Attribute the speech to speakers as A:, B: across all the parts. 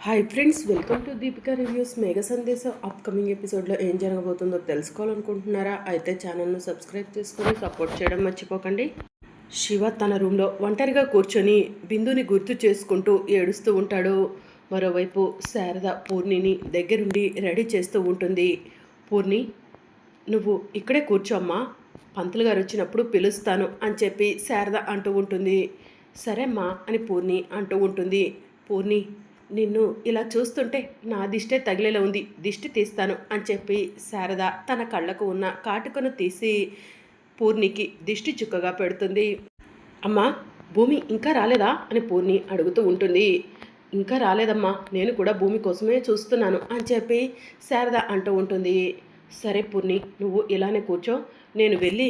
A: Hi friends welcome to Deepika reviews Megha Sandesam upcoming ఎపిసోడ్లో ఏం జరగబోతుందో తెలుసుకోవాలనుకుంటున్నారా? అయితే ఛానల్ను సబ్స్క్రైబ్ చేసుకొని సపోర్ట్ చేయడం మర్చిపోకండి. శివ తన రూమ్లో ఒంటరిగా కూర్చొని బిందుని గుర్తు చేసుకుంటూ ఏడుస్తూ ఉంటాడు. మరోవైపు శారద పూర్ణిని దగ్గరుండి రెడీ చేస్తూ ఉంటుంది. పూర్ణి నువ్వు ఇక్కడే కూర్చోమ్మా పంతులు గారు వచ్చినప్పుడు పిలుస్తాను అని చెప్పి శారద అంటూ ఉంటుంది. సరే అమ్మా అని పూర్ణి అంటూ ఉంటుంది. పూర్ణి నిన్ను ఇలా చూస్తుంటే నా దిష్టే తగిలేలా ఉంది దిష్టి తీస్తాను అని చెప్పి శారద తన కళ్ళకు ఉన్న కాటుకను తీసి పూర్ణికి దిష్టి చుక్కగా పెడుతుంది. అమ్మా భూమి ఇంకా రాలేదా అని పూర్ణి అడుగుతూ ఉంటుంది. ఇంకా రాలేదమ్మా నేను కూడా భూమి కోసమే చూస్తున్నాను అని చెప్పి శారద అంటూ ఉంటుంది. సరే పూర్ణి నువ్వు ఇలానే కూర్చో నేను వెళ్ళి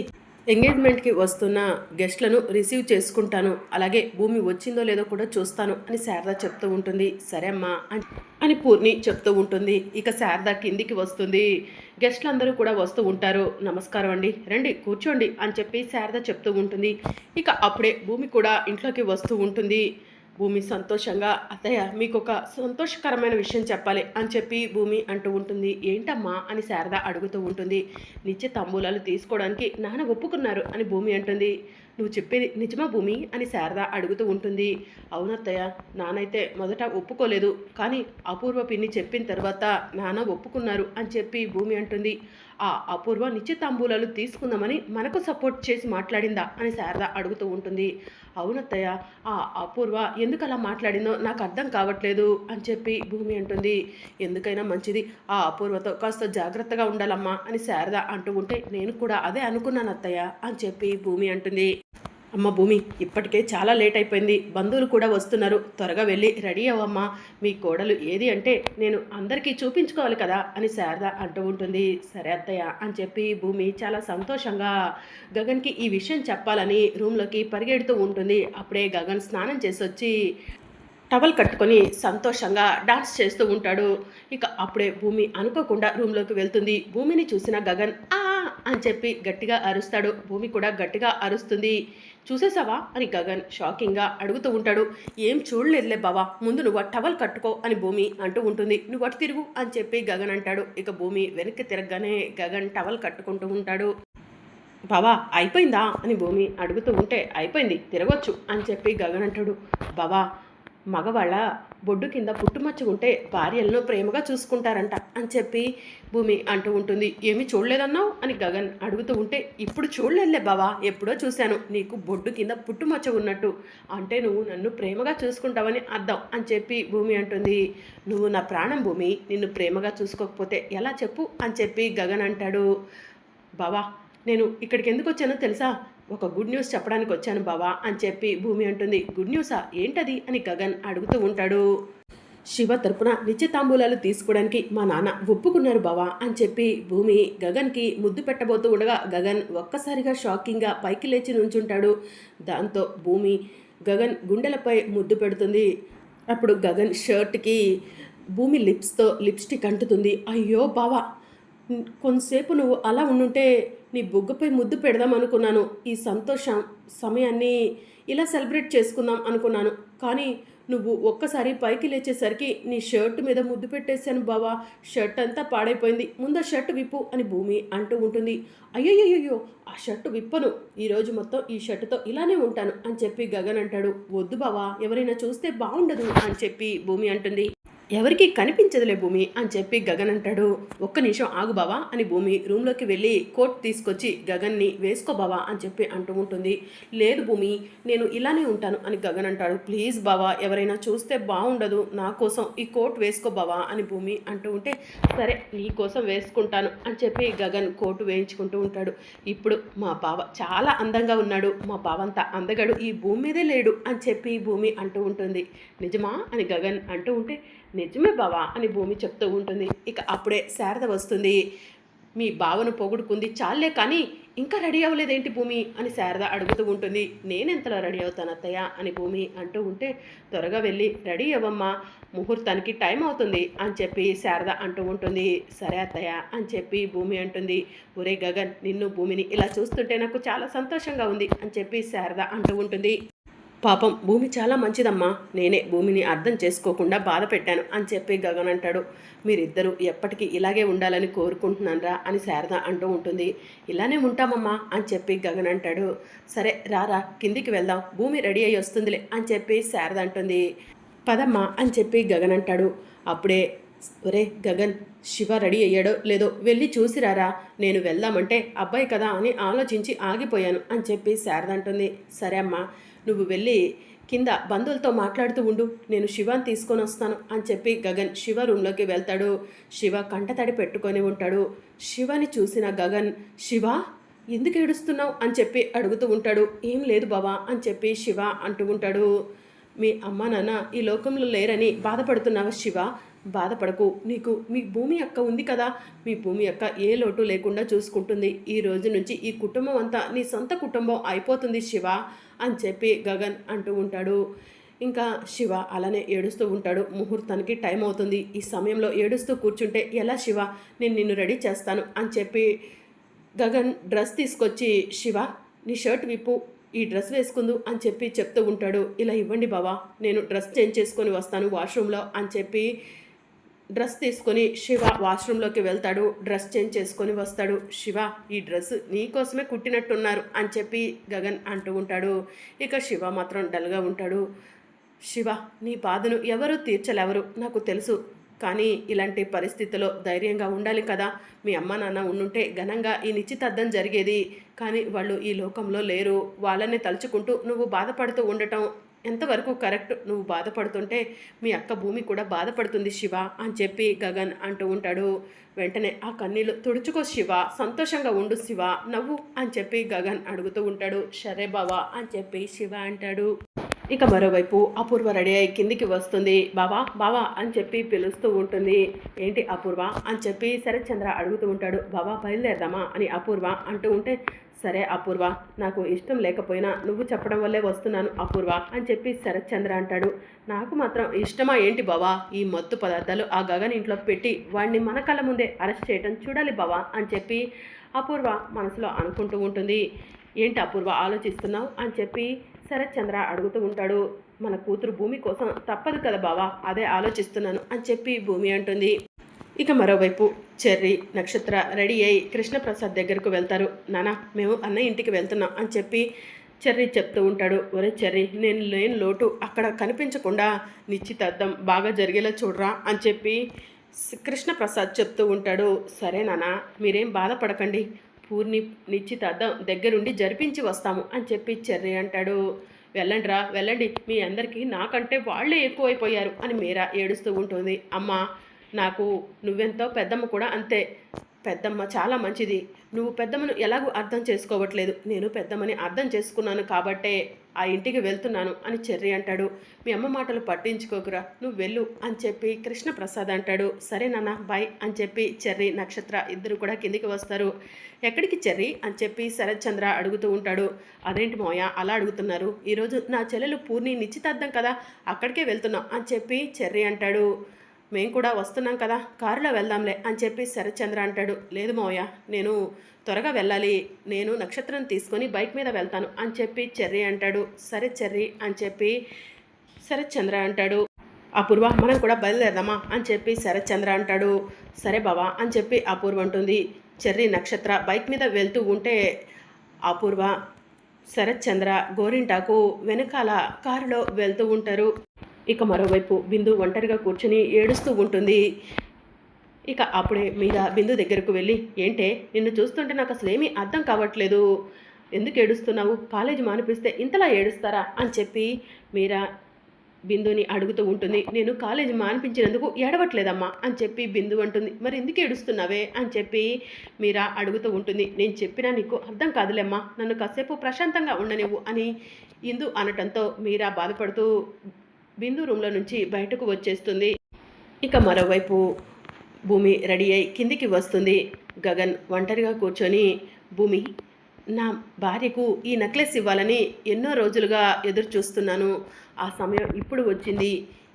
A: ఎంగేజ్మెంట్కి వస్తున్న గెస్ట్లను రిసీవ్ చేసుకుంటాను. అలాగే భూమి వచ్చిందో లేదో కూడా చూస్తాను అని శారద చెప్తూ ఉంటుంది. సరే అమ్మా అని- అని పూర్ణి చెప్తూ ఉంటుంది. ఇక శారద కిందికి వస్తుంది. గెస్ట్లు అందరూ కూడా వస్తూ ఉంటారు. నమస్కారం అండి. రండి కూర్చోండి అని చెప్పి శారద చెప్తూ ఉంటుంది. ఇక అప్పుడే భూమి కూడా ఇంట్లోకి వస్తూ ఉంటుంది. భూమి సంతోషంగా అత్తయ్య మీకు ఒక సంతోషకరమైన విషయం చెప్పాలి అని చెప్పి భూమి అంటూ ఉంటుంది. ఏంటమ్మా? అని శారద అడుగుతూ ఉంటుంది. నిత్య తంబూలాలు తీసుకోవడానికి నాన్న ఒప్పుకున్నారు అని భూమి అంటుంది. నువ్వు చెప్పేది నిజమా భూమి? అని శారద అడుగుతూ ఉంటుంది. అవునత్తయ్య నానైతే మొదట ఒప్పుకోలేదు. కానీ అపూర్వ పిన్ని చెప్పిన తర్వాత నాన్న ఒప్పుకున్నారు అని చెప్పి భూమి అంటుంది. ఆ అపూర్వ నిశ్చితాంబూలాలు తీసుకుందామని మనకు సపోర్ట్ చేసి మాట్లాడిందా? అని శారద అడుగుతూ ఉంటుంది. అవునత్తయ్య ఆ అపూర్వ ఎందుకు అలా మాట్లాడిందో నాకు అర్థం కావట్లేదు అని చెప్పి భూమి అంటుంది. ఎందుకైనా మంచిది ఆ అపూర్వతో కాస్త జాగ్రత్తగా ఉండాలమ్మా అని శారద అంటూ ఉంటే నేను కూడా అదే అనుకున్నాను అత్తయ్య అని చెప్పి భూమి అంటుంది. అమ్మ భూమి ఇప్పటికే చాలా లేట్ అయిపోయింది. బంధువులు కూడా వస్తున్నారు. త్వరగా వెళ్ళి రెడీ అవ్వమ్మా. మీ కోడలు ఏది అంటే నేను అందరికీ చూపించుకోవాలి కదా అని శారద అంటూ ఉంటుంది. సరే అత్తయ్య అని చెప్పి భూమి చాలా సంతోషంగా గగన్కి ఈ విషయం చెప్పాలని రూమ్లోకి పరిగెడుతూ ఉంటుంది. అప్పుడే గగన్ స్నానం చేసి వచ్చి టవల్ కట్టుకొని సంతోషంగా డాన్స్ చేస్తూ ఉంటాడు. ఇక అప్పుడే భూమి అనుకోకుండా రూమ్లోకి వెళ్తుంది. భూమిని చూసిన గగన్ ఆ అని చెప్పి గట్టిగా అరుస్తాడు. భూమి కూడా గట్టిగా అరుస్తుంది. చూసేసావా అని గగన్ షాకింగ్గా అడుగుతూ ఉంటాడు. ఏం చూడలేదులే బావా ముందు నువ్వు ఆ టవల్ కట్టుకో అని భూమి అంటూ ఉంటుంది. నువ్వు అటు తిరుగు అని చెప్పి గగన్ అంటాడు. ఇక భూమి వెనక్కి తిరగగానే గగన్ టవల్ కట్టుకుంటూ ఉంటాడు. బావా అయిపోయిందా? అని భూమి అడుగుతూ ఉంటే అయిపోయింది తిరగొచ్చు అని చెప్పి గగన్ అంటాడు. బావా మగవాళ్ళ బొడ్డు కింద పుట్టుమచ్చ ఉంటే భార్యలను ప్రేమగా చూసుకుంటారంట అని చెప్పి భూమి అంటూ ఉంటుంది. ఏమి చూడలేదన్నావు? అని గగన్ అడుగుతూ ఉంటే ఇప్పుడు చూడలేదులే బావా ఎప్పుడో చూశాను. నీకు బొడ్డు కింద పుట్టుమచ్చ ఉన్నట్టు. అంటే నువ్వు నన్ను ప్రేమగా చూసుకుంటావని అర్థం అని చెప్పి భూమి అంటుంది. నువ్వు నా ప్రాణం భూమి నిన్ను ప్రేమగా చూసుకోకపోతే ఎలా చెప్పు అని చెప్పి గగన్ అంటాడు. బావా నేను ఇక్కడికి ఎందుకు వచ్చానో తెలుసా? ఒక గుడ్ న్యూస్ చెప్పడానికి వచ్చాను బావా అని చెప్పి భూమి అంటుంది. గుడ్ న్యూసా ఏంటది? అని గగన్ అడుగుతూ ఉంటాడు. శివ తరపున నిత్యతాంబూలాలు తీసుకోవడానికి మా నాన్న ఒప్పుకున్నారు బావా అని చెప్పి భూమి గగన్కి ముద్దు పెట్టబోతూ ఉండగా గగన్ ఒక్కసారిగా షాకింగ్గా పైకి లేచి నుంచుంటాడు. దాంతో భూమి గగన్ గుండెలపై ముద్దు పెడుతుంది. అప్పుడు గగన్ షర్ట్కి భూమి లిప్స్తో లిప్స్టిక్ అంటుతుంది. అయ్యో బావా! కొంతసేపు నువ్వు అలా ఉండుంటే నీ బొగ్గుపై ముద్దు పెడదాం అనుకున్నాను. ఈ సంతోషం సమయాన్ని ఇలా సెలబ్రేట్ చేసుకుందాం అనుకున్నాను. కానీ నువ్వు ఒక్కసారి పైకి లేచేసరికి నీ షర్ట్ మీద ముద్దు పెట్టేశాను బావా. షర్ట్ అంతా పాడైపోయింది. ముందు ఆ షర్ట్ విప్పు అని భూమి అంటూ ఉంటుంది. అయ్యయ్యో ఆ షర్ట్ విప్పను. ఈరోజు మొత్తం ఈ షర్టుతో ఇలానే ఉంటాను అని చెప్పి గగన్ అంటాడు. వద్దు బావా ఎవరైనా చూస్తే బాగుండదు అని చెప్పి భూమి అంటుంది. ఎవరికి కనిపించదులే భూమి అని చెప్పి గగన్ అంటాడు. ఒక్క నిమిషం ఆగు బావా అని భూమి రూమ్లోకి వెళ్ళి కోట్ తీసుకొచ్చి గగన్ని వేసుకో బావా అని చెప్పి అంటూ ఉంటుంది. లేదు భూమి నేను ఇలానే ఉంటాను అని గగన్ అంటాడు. ప్లీజ్ బావా ఎవరైనా చూస్తే బాగుండదు నా కోసం ఈ కోట్ వేసుకో బావా అని భూమి అంటూ ఉంటే సరే నీ కోసం వేసుకుంటాను అని చెప్పి గగన్ కోటు వేయించుకుంటూ ఉంటాడు. ఇప్పుడు మా బావ చాలా అందంగా ఉన్నాడు. మా బావ అందగాడు ఈ భూమి మీదే లేడు అని చెప్పి భూమి అంటూ ఉంటుంది. నిజమా అని గగన్ అంటూ ఉంటే నిజమే బావా అని భూమి చెప్తూ ఉంటుంది. ఇక అప్పుడే శారద వస్తుంది. మీ బావను పొగుడుకుంది చాలే కానీ ఇంకా రెడీ అవ్వలేదేంటి భూమి అని శారద అడుగుతూ ఉంటుంది. నేనెంతలో రెడీ అవుతాను అత్తయ్య అని భూమి అంటూ ఉంటే త్వరగా వెళ్ళి రెడీ అవ్వమ్మా ముహూర్తానికి టైం అవుతుంది అని చెప్పి శారద అంటూ ఉంటుంది. సరే అత్తయ్య అని చెప్పి భూమి అంటుంది. ఒరే గగన్ నిన్ను భూమిని ఇలా చూస్తుంటే నాకు చాలా సంతోషంగా ఉంది అని చెప్పి శారద అంటూ ఉంటుంది. పాపం భూమి చాలా మంచిదమ్మా. నేనే భూమిని అర్థం చేసుకోకుండా బాధ పెట్టాను అని చెప్పి గగన్ అంటాడు. మీరిద్దరూ ఎప్పటికీ ఇలాగే ఉండాలని కోరుకుంటున్నానరా అని శారద అంటూ ఉంటుంది. ఇలానే ఉంటామమ్మా అని చెప్పి గగన్ అంటాడు. సరే రారా కిందికి వెళ్దాం. భూమి రెడీ అయ్యి వస్తుందిలే అని చెప్పి శారద అంటుంది. పదమ్మా అని చెప్పి గగన్ అంటాడు. అప్పుడే ఒరే గగన్ శివ రెడీ అయ్యాడో లేదో వెళ్ళి చూసిరారా నేను వెళ్దామంటే అబ్బాయి కదా అని ఆలోచించి ఆగిపోయాను అని చెప్పి శారద అంటుంది. సరే అమ్మా నువ్వు వెళ్ళి కింద బంధువులతో మాట్లాడుతూ ఉండు. నేను శివాని తీసుకొని వస్తాను అని చెప్పి గగన్ శివ రూమ్లోకి వెళ్తాడు. శివ కంటతడి పెట్టుకొని ఉంటాడు. శివని చూసిన గగన్ శివ ఎందుకు ఏడుస్తున్నావు? అని చెప్పి అడుగుతూ ఉంటాడు. ఏం లేదు బావా అని చెప్పి శివ అంటూ ఉంటాడు. మీ అమ్మ నాన్న ఈ లోకంలో లేరని బాధపడుతున్నావా శివ? బాధపడకు. నీకు మీ భూమి అక్క ఉంది కదా. మీ భూమి అక్క ఏ లోటు లేకుండా చూసుకుంటుంది. ఈ రోజు నుంచి ఈ కుటుంబం అంతా నీ సొంత కుటుంబం అయిపోతుంది శివ అని చెప్పి గగన్ అంటూ ఉంటాడు. ఇంకా శివ అలానే ఏడుస్తూ ఉంటాడు. ముహూర్తానికి టైం అవుతుంది. ఈ సమయంలో ఏడుస్తూ కూర్చుంటే ఎలా శివ? నేను నిన్ను రెడీ చేస్తాను అని చెప్పి గగన్ డ్రెస్ తీసుకొచ్చి శివ నీ షర్ట్ విప్పు ఈ డ్రెస్ వేసుకుందు అని చెప్పి చెప్తూ ఉంటాడు. ఇలా ఇవ్వండి బావా నేను డ్రెస్ చేంజ్ చేసుకొని వస్తాను వాష్రూమ్లో అని చెప్పి డ్రెస్ తీసుకొని శివ వాష్రూమ్లోకి వెళ్తాడు. డ్రెస్ చేంజ్ చేసుకొని వస్తాడు. శివ ఈ డ్రెస్ నీకోసమే కుట్టినట్టున్నారు అని చెప్పి గగన్ అంటూ ఉంటాడు. ఇక శివ మాత్రం డల్గా ఉంటాడు. శివ నీ బాధను ఎవరు తీర్చలేవరు? నాకు తెలుసు. కానీ ఇలాంటి పరిస్థితిలో ధైర్యంగా ఉండాలి కదా. మీ అమ్మ నాన్న ఉండుంటే ఘనంగా ఈ నిశ్చితార్థం జరిగేది. కానీ వాళ్ళు ఈ లోకంలో లేరు. వాళ్ళని తలుచుకుంటూ నువ్వు బాధపడుతూ ఉండటం ఎంతవరకు కరెక్ట్ నువ్వు బాధపడుతుంటే మీ అక్క భూమి కూడా బాధపడుతుంది శివ అని చెప్పి గగన్ అంటూ ఉంటాడు. వెంటనే ఆ కన్నీళ్ళు తుడుచుకో శివ సంతోషంగా ఉండు శివ నవ్వు అని చెప్పి గగన్ అడుగుతూ ఉంటాడు. సరే బావా అని చెప్పి శివ అంటాడు. ఇక మరోవైపు అపూర్వ రెడీ అయ్యి కిందికి వస్తుంది. బావా బావా అని చెప్పి పిలుస్తూ ఉంటుంది. ఏంటి అపూర్వ అని చెప్పి శరత్చంద్ర అడుగుతూ ఉంటాడు. బావా బయలుదేరదామా అని అపూర్వ అంటూ ఉంటే సరే అపూర్వ నాకు ఇష్టం లేకపోయినా నువ్వు చెప్పడం వల్లే వస్తున్నాను అపూర్వ అని చెప్పి శరత్చంద్ర అంటాడు. నాకు మాత్రం ఇష్టమా ఏంటి బావా? ఈ మత్తు పదార్థాలు ఆ గగన్ ఇంట్లో పెట్టి వాడిని మన కళ్ళ ముందే అరెస్ట్ చేయటం చూడాలి బావా అని చెప్పి అపూర్వ మనసులో అనుకుంటూ ఉంటుంది. ఏంటి అపూర్వ ఆలోచిస్తున్నావు అని చెప్పి శరత్చంద్ర అడుగుతూ ఉంటాడు. మన కూతురు భూమి కోసం తప్పదు కదా బావా? అదే ఆలోచిస్తున్నాను అని చెప్పి భూమి అంటుంది. ఇక మరోవైపు చెర్రి నక్షత్ర రెడీ అయి కృష్ణప్రసాద్ దగ్గరకు వెళ్తారు. నానా మేము అన్నయ్య ఇంటికి వెళ్తున్నాం అని చెప్పి చెర్రీ చెప్తూ ఉంటాడు. ఒరే చెర్రీ నేను లేని లోటు అక్కడ కనిపించకుండా నిశ్చితార్థం బాగా జరిగేలా చూడరా అని చెప్పి కృష్ణప్రసాద్ చెప్తూ ఉంటాడు. సరే నానా మీరేం బాధపడకండి. పూర్ణి నిశ్చితార్థం దగ్గరుండి జరిపించి వస్తాము అని చెప్పి చెర్రీ అంటాడు. వెళ్ళండి రా వెళ్ళండి. మీ అందరికీ నాకంటే వాళ్ళే ఎక్కువైపోయారు అని మీరా ఏడుస్తూ ఉంటుంది. అమ్మ నాకు నువ్వెంతో పెద్దమ్మ కూడా అంతే. పెద్దమ్మ చాలా మంచిది. నువ్వు పెద్దమ్మను ఎలాగూ అర్థం చేసుకోవట్లేదు. నేను పెద్దమ్మని అర్థం చేసుకున్నాను కాబట్టే ఆ ఇంటికి వెళ్తున్నాను అని చెర్రి అంటాడు. మీ అమ్మ మాటలు పట్టించుకోకురా. నువ్వు వెళ్ళు అని చెప్పి కృష్ణప్రసాద్ అంటాడు. సరే నాన్న బాయ్ అని చెప్పి చెర్రి నక్షత్ర ఇద్దరు కూడా కిందికి వస్తారు. ఎక్కడికి చెర్రి అని చెప్పి శరత్చంద్ర అడుగుతూ ఉంటాడు. అదేంటి మోయ అలా అడుగుతున్నారు. ఈరోజు నా చెల్లెలు పూర్ణి నిశ్చితార్థం కదా అక్కడికే వెళ్తున్నాం అని చెప్పి చెర్రి అంటాడు. మేము కూడా వస్తున్నాం కదా కారులో వెళ్దాంలే అని చెప్పి శరత్చంద్ర అంటాడు. లేదు మోయ నేను త్వరగా వెళ్ళాలి నేను నక్షత్రం తీసుకొని బైక్ మీద వెళ్తాను అని చెప్పి చెర్రి అంటాడు. సరే చెర్రి అని చెప్పి శరత్చంద్ర అంటాడు. అపూర్వ మనం కూడా బయలుదేరదామా అని చెప్పి శరత్చంద్ర అంటాడు. సరే బావా అని చెప్పి అపూర్వ అంటుంది. చెర్రి నక్షత్ర బైక్ మీద వెళ్తూ ఉంటే అపూర్వ శరత్చంద్ర గోరింటాకు వెనకాల కారులో వెళ్తూ ఉంటారు. ఇక మరోవైపు బిందు ఒంటరిగా కూర్చుని ఏడుస్తూ ఉంటుంది. ఇక అప్పుడే మీరా బిందు దగ్గరకు వెళ్ళి ఏంటే నిన్ను చూస్తుంటే నాకు అసలు ఏమీ అర్థం కావట్లేదు. ఎందుకు ఏడుస్తున్నావు? కాలేజీ మానిపిస్తే ఇంతలా ఏడుస్తారా? అని చెప్పి మీరా బిందుని అడుగుతూ ఉంటుంది. నేను కాలేజీ మానిపించినందుకు ఏడవట్లేదమ్మా అని చెప్పి బిందు అంటుంది. మరి ఎందుకు ఏడుస్తున్నావే? అని చెప్పి మీరా అడుగుతూ ఉంటుంది. నేను చెప్పినా నీకు అర్థం కాదులేమ్మా. నన్ను కాసేపు ప్రశాంతంగా ఉండనివ్వు అని ఇందు అనటంతో మీరా బాధపడుతూ బిందు రూమ్లో నుంచి బయటకు వచ్చేస్తుంది. ఇక మరోవైపు భూమి రెడీ అయి కిందికి వస్తుంది. గగన్ ఒంటరిగా కూర్చొని భూమి నా భార్యకు ఈ నెక్లెస్ ఇవ్వాలని ఎన్నో రోజులుగా ఎదురు చూస్తున్నాను ఆ సమయం ఇప్పుడు వచ్చింది.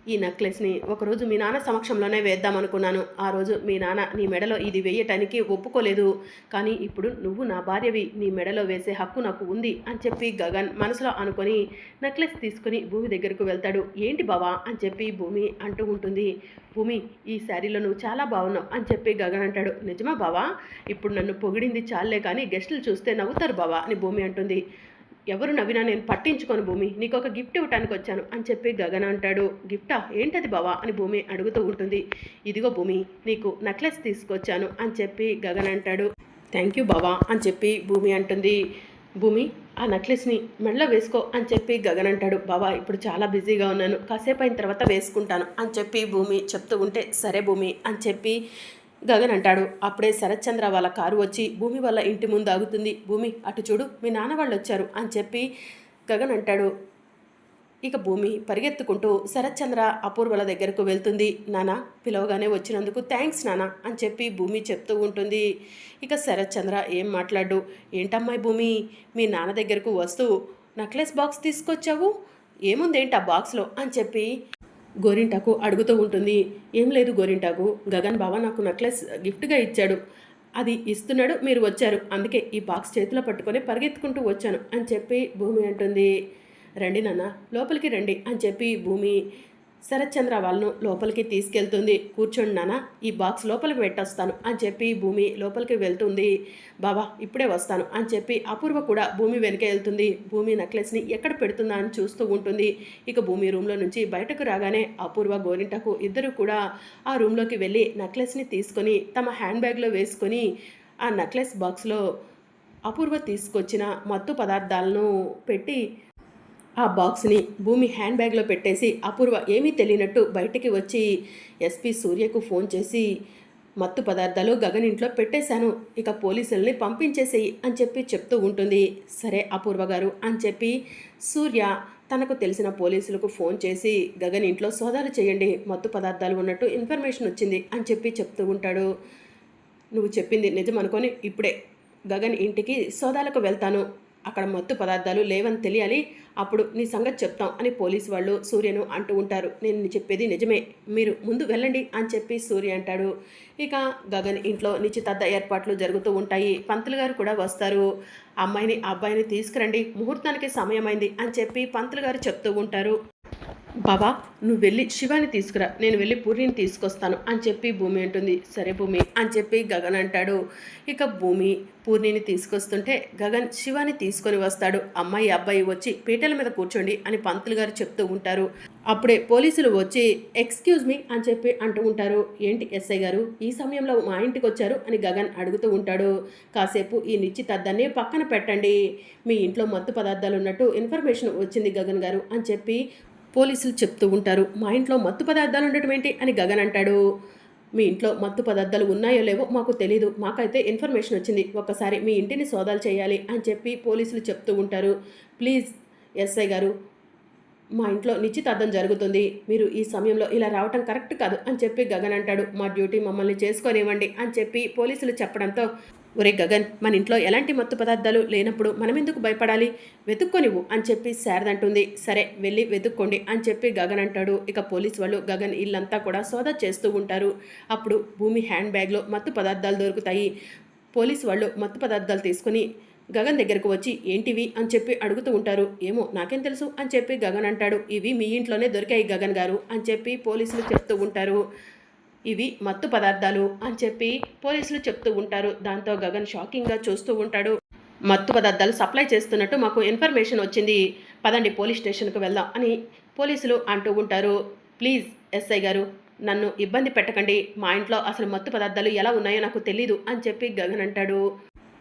A: ఈ నెక్లెస్ని ఒకరోజు మీ నాన్న సమక్షంలోనే వేద్దాం అనుకున్నాను ఆ రోజు మీ నాన్న నీ మెడలో ఇది వేయటానికి ఒప్పుకోలేదు. కానీ ఇప్పుడు నువ్వు నా భార్యవి నీ మెడలో వేసే హక్కు నాకు ఉంది అని చెప్పి గగన్ మనసులో అనుకొని నెక్లెస్ తీసుకుని భూమి దగ్గరకు వెళ్తాడు. ఏంటి బావా అని చెప్పి భూమి అంటూ ఉంటుంది. భూమి ఈ శారీలో నువ్వు చాలా బాగున్నావు అని చెప్పి గగన్ అంటాడు. నిజమా బావా? ఇప్పుడు నన్ను పొగిడింది చాలే కానీ గెస్టులు చూస్తే నవ్వుతారు బావా అని భూమి అంటుంది. ఎవరు నవ్వినా నేను పట్టించుకోను భూమి నీకు ఒక గిఫ్ట్ ఇవ్వటానికి వచ్చాను అని చెప్పి గగన్ అంటాడు. గిఫ్టా? ఏంటది బావా? అని భూమి అడుగుతూ ఉంటుంది. ఇదిగో భూమి నీకు నెక్లెస్ తీసుకొచ్చాను అని చెప్పి గగన్ అంటాడు. థ్యాంక్ యూ బావా అని చెప్పి భూమి అంటుంది. భూమి ఆ నెక్లెస్ని మెడలో వేసుకో అని చెప్పి గగన్ అంటాడు. బావా ఇప్పుడు చాలా బిజీగా ఉన్నాను. కాసేపు అయిన తర్వాత వేసుకుంటాను అని చెప్పి భూమి చెప్తూ ఉంటే సరే భూమి అని చెప్పి గగన్ అంటాడు. అప్పుడే శరత్చంద్ర వాళ్ళ కారు వచ్చి భూమి వాళ్ళ ఇంటి ముందు ఆగుతుంది. భూమి అటు చూడు మీ నాన్న వాళ్ళు వచ్చారు అని చెప్పి గగన్ అంటాడు. ఇక భూమి పరిగెత్తుకుంటూ శరత్చంద్ర అపూర్వల దగ్గరకు వెళ్తుంది. నానా పిలవగానే వచ్చినందుకు థ్యాంక్స్ నానా అని చెప్పి భూమి చెప్తూ ఉంటుంది. ఇక శరత్చంద్ర ఏం మాట్లాడు. ఏంటమ్మాయి భూమి మీ నాన్న దగ్గరకు వస్తూ నెక్లెస్ బాక్స్ తీసుకొచ్చావు? ఏముందేంటి ఆ బాక్స్లో? అని చెప్పి గోరింటాకు అడుగుతూ ఉంటుంది. ఏం లేదు గోరింటాకు గగన్ బావ నాకు నెక్లెస్ గిఫ్ట్గా ఇచ్చాడు. అది ఇస్తున్నాడు మీరు వచ్చారు. అందుకే ఈ బాక్స్ చేతిలో పట్టుకొని పరిగెత్తుకుంటూ వచ్చాను అని చెప్పి భూమి అంటుంది. రండి నాన్న లోపలికి రండి అని చెప్పి భూమి శరత్చంద్ర వాళ్ళను లోపలికి తీసుకెళ్తుంది. కూర్చోండి నాన్న ఈ బాక్స్ లోపలికి పెట్టొస్తాను అని చెప్పి భూమి లోపలికి వెళ్తుంది. బాబా ఇప్పుడే వస్తాను అని చెప్పి అపూర్వ కూడా భూమి వెనక వెళ్తుంది. భూమి నెక్లెస్ని ఎక్కడ పెడుతుందా అని చూస్తూ ఉంటుంది. ఇక భూమి రూమ్లో నుంచి బయటకు రాగానే అపూర్వ గోరింటకు ఇద్దరు కూడా ఆ రూమ్లోకి వెళ్ళి నెక్లెస్ని తీసుకొని తమ హ్యాండ్ బ్యాగ్లో వేసుకొని ఆ నెక్లెస్ బాక్స్లో అపూర్వ తీసుకొచ్చిన మత్తు పదార్థాలను పెట్టి ఆ బాక్స్ని భూమి హ్యాండ్ బ్యాగ్లో పెట్టేసి అపూర్వ ఏమీ తెలియనట్టు బయటికి వచ్చి ఎస్పీ సూర్యకు ఫోన్ చేసి మత్తు పదార్థాలు గగన్ ఇంట్లో పెట్టేశాను ఇక పోలీసుల్ని పంపించేసేయి అని చెప్పి చెప్తూ ఉంటుంది. సరే అపూర్వ గారు అని చెప్పి సూర్య తనకు తెలిసిన పోలీసులకు ఫోన్ చేసి గగన్ ఇంట్లో సోదాలు చేయండి మత్తు పదార్థాలు ఉన్నట్టు ఇన్ఫర్మేషన్ వచ్చింది అని చెప్పి చెప్తూ ఉంటాడు. నువ్వు చెప్పింది నిజం అనుకొని ఇప్పుడే గగన్ ఇంటికి సోదాలకు వెళ్తాను. అక్కడ మత్తు పదార్థాలు లేవని తెలియాలి అప్పుడు నీ సంగతి చెప్తాం అని పోలీసు వాళ్ళు సూర్యను అంటూ ఉంటారు. నేను చెప్పేది నిజమే. మీరు ముందు వెళ్ళండి అని చెప్పి సూర్య అంటాడు. ఇక గగన్ ఇంట్లో నిశ్చితార్థ ఏర్పాట్లు జరుగుతూ ఉంటాయి. పంతులు గారు కూడా వస్తారు. అమ్మాయిని అబ్బాయిని తీసుకురండి. ముహూర్తానికి సమయమైంది అని చెప్పి పంతులు గారు చెప్తూ ఉంటారు. బాబా నువ్వు వెళ్ళి శివాని తీసుకురా. నేను వెళ్ళి పూర్ణిని తీసుకొస్తాను అని చెప్పి భూమి అంటుంది. సరే భూమి అని చెప్పి గగన్ అంటాడు. ఇక భూమి పూర్ణిని తీసుకొస్తుంటే గగన్ శివాని తీసుకొని వస్తాడు. అమ్మాయి అబ్బాయి వచ్చి పీటల మీద కూర్చోండి అని పంతులు గారు చెప్తూ ఉంటారు. అప్పుడే పోలీసులు వచ్చి ఎక్స్క్యూజ్ మీ అని చెప్పి అంటూ ఉంటారు. ఏంటి ఎస్ఐ గారు ఈ సమయంలో మా ఇంటికి వచ్చారు అని గగన్ అడుగుతూ ఉంటాడు. కాసేపు ఈ నిశ్చితార్థాన్ని పక్కన పెట్టండి. మీ ఇంట్లో మత్తు పదార్థాలు ఉన్నట్టు ఇన్ఫర్మేషన్ వచ్చింది గగన్ గారు అని చెప్పి పోలీసులు చెప్తూ ఉంటారు. మా ఇంట్లో మత్తు పదార్థాలు ఉండటం ఏంటి? అని గగన్ అంటాడు. మీ ఇంట్లో మత్తు పదార్థాలు ఉన్నాయో లేవో మాకు తెలీదు. మాకైతే ఇన్ఫర్మేషన్ వచ్చింది. ఒకసారి మీ ఇంటిని సోదాలు చేయాలి అని చెప్పి పోలీసులు చెప్తూ ఉంటారు. ప్లీజ్ ఎస్ఐ గారు మా ఇంట్లో నిశ్చితార్థం జరుగుతుంది. మీరు ఈ సమయంలో ఇలా రావటం కరెక్ట్ కాదు అని చెప్పి గగన్ అంటాడు. మా డ్యూటీ మమ్మల్ని చేసుకొనివ్వండి అని చెప్పి పోలీసులు చెప్పడంతో ఒరే గగన్ మన ఇంట్లో ఎలాంటి మత్తు పదార్థాలు లేనప్పుడు మనం ఎందుకు భయపడాలి? వెతుక్కొనివ్వు అని చెప్పి శారదంటుంది సరే వెళ్ళి వెతుక్కోండి అని చెప్పి గగన్ అంటాడు. ఇక పోలీస్ వాళ్ళు గగన్ ఇల్లంతా కూడా సోదా చేస్తూ ఉంటారు. అప్పుడు భూమి హ్యాండ్ బ్యాగ్లో మత్తు పదార్థాలు దొరుకుతాయి. పోలీస్ వాళ్ళు మత్తు పదార్థాలు తీసుకుని గగన్ దగ్గరకు వచ్చి ఏంటివి? అని చెప్పి అడుగుతూ ఉంటారు. ఏమో నాకేం తెలుసు? అని చెప్పి గగన్ అంటాడు. ఇవి మీ ఇంట్లోనే దొరికాయి గగన్ గారు అని చెప్పి పోలీసులు చెప్తూ ఉంటారు. ఇవి మత్తు పదార్థాలు అని చెప్పి పోలీసులు చెప్తూ ఉంటారు. దాంతో గగన్ షాకింగ్గా చూస్తూ ఉంటాడు. మత్తు పదార్థాలు సప్లై చేస్తున్నట్టు మాకు ఇన్ఫర్మేషన్ వచ్చింది. పదండి పోలీస్ స్టేషన్కి వెళ్దాం అని పోలీసులు అంటూ ఉంటారు. ప్లీజ్ ఎస్ఐ గారు నన్ను ఇబ్బంది పెట్టకండి. మా ఇంట్లో అసలు మత్తు పదార్థాలు ఎలా ఉన్నాయో నాకు తెలీదు అని చెప్పి గగన్ అంటాడు.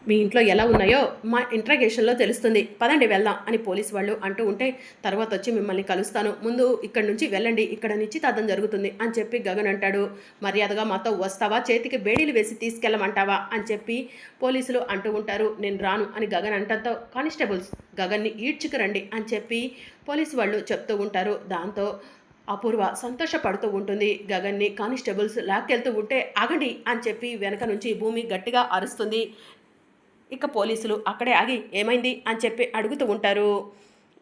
A: మీ ఇంట్లో ఎలా ఉన్నాయో మా ఇంట్రాగేషన్లో తెలుస్తుంది. పదండి వెళ్దాం అని పోలీస్ వాళ్ళు అంటూ ఉంటే తర్వాత వచ్చి మిమ్మల్ని కలుస్తాను. ముందు ఇక్కడ నుంచి వెళ్ళండి. ఇక్కడ నిశ్చితార్థం జరుగుతుంది అని చెప్పి గగన్ అంటాడు. మర్యాదగా మాతో వస్తావా? చేతికి బేడీలు వేసి తీసుకెళ్ళమంటావా? అని చెప్పి పోలీసులు అంటూ ఉంటారు. నేను రాను అని గగన్ అంటంతో కానిస్టేబుల్స్ గగన్ని ఈడ్చుకు రండి అని చెప్పి పోలీసు వాళ్ళు చెప్తూ ఉంటారు. దాంతో అపూర్వ సంతోషపడుతూ ఉంటుంది. గగన్ని కానిస్టేబుల్స్ లాక్కెళ్తూ ఉంటే ఆగండి అని చెప్పి వెనక నుంచి భూమి గట్టిగా అరుస్తుంది. ఇక పోలీసులు అక్కడే ఆగి ఏమైంది అని చెప్పి అడుగుతూ ఉంటారు.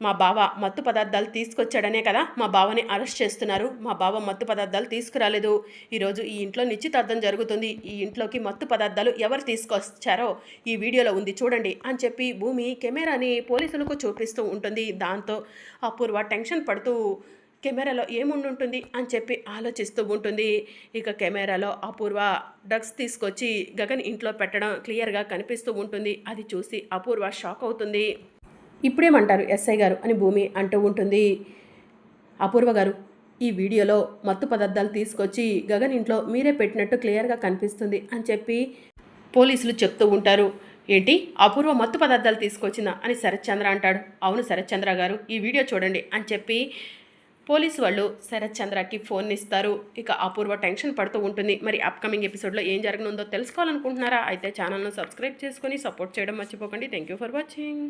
A: మా బావ మత్తు పదార్థాలు తీసుకొచ్చాడనే కదా మా బావని అరెస్ట్ చేస్తున్నారు. మా బావ మత్తు పదార్థాలు తీసుకురాలేదు. ఈరోజు ఈ ఇంట్లో నిశ్చితార్థం జరుగుతుంది. ఈ ఇంట్లోకి మత్తు పదార్థాలు ఎవరు తీసుకొచ్చారో ఈ వీడియోలో ఉంది చూడండి అని చెప్పి భూమి కెమెరాని పోలీసులకు చూపిస్తూ ఉంటుంది. దాంతో అపూర్వ టెన్షన్ పడుతూ కెమెరాలో ఏముండుంటుంది అని చెప్పి ఆలోచిస్తూ ఉంటుంది. ఇక కెమెరాలో అపూర్వ డ్రగ్స్ తీసుకొచ్చి గగన్ ఇంట్లో పెట్టడం క్లియర్గా కనిపిస్తూ ఉంటుంది. అది చూసి అపూర్వ షాక్ అవుతుంది. ఇప్పుడేమంటారు ఎస్ఐ గారు అని భూమి అంటూ ఉంటుంది. అపూర్వ గారు ఈ వీడియోలో మత్తు పదార్థాలు తీసుకొచ్చి గగన్ ఇంట్లో మీరే పెట్టినట్టు క్లియర్గా కనిపిస్తుంది అని చెప్పి పోలీసులు చెప్తూ ఉంటారు. ఏంటి? అపూర్వ మత్తు పదార్థాలు తీసుకొచ్చిందా అని శరత్చంద్ర అంటాడు. అవును శరత్చంద్ర గారు ఈ వీడియో చూడండి అని చెప్పి పోలీసు వాళ్ళు శరత్ చంద్రకి ఫోన్ ఇస్తారు. ఇక అపూర్వ టెన్షన్ పడుతూ ఉంటుంది. మరి అప్కమింగ్ ఎపిసోడ్లో ఏం జరగనుందో తెలుసుకోవాలనుకుంటున్నారా? అయితే ఛానల్ను సబ్స్క్రైబ్ చేసుకొని సపోర్ట్ చేయడం మర్చిపోకండి. Thank you for watching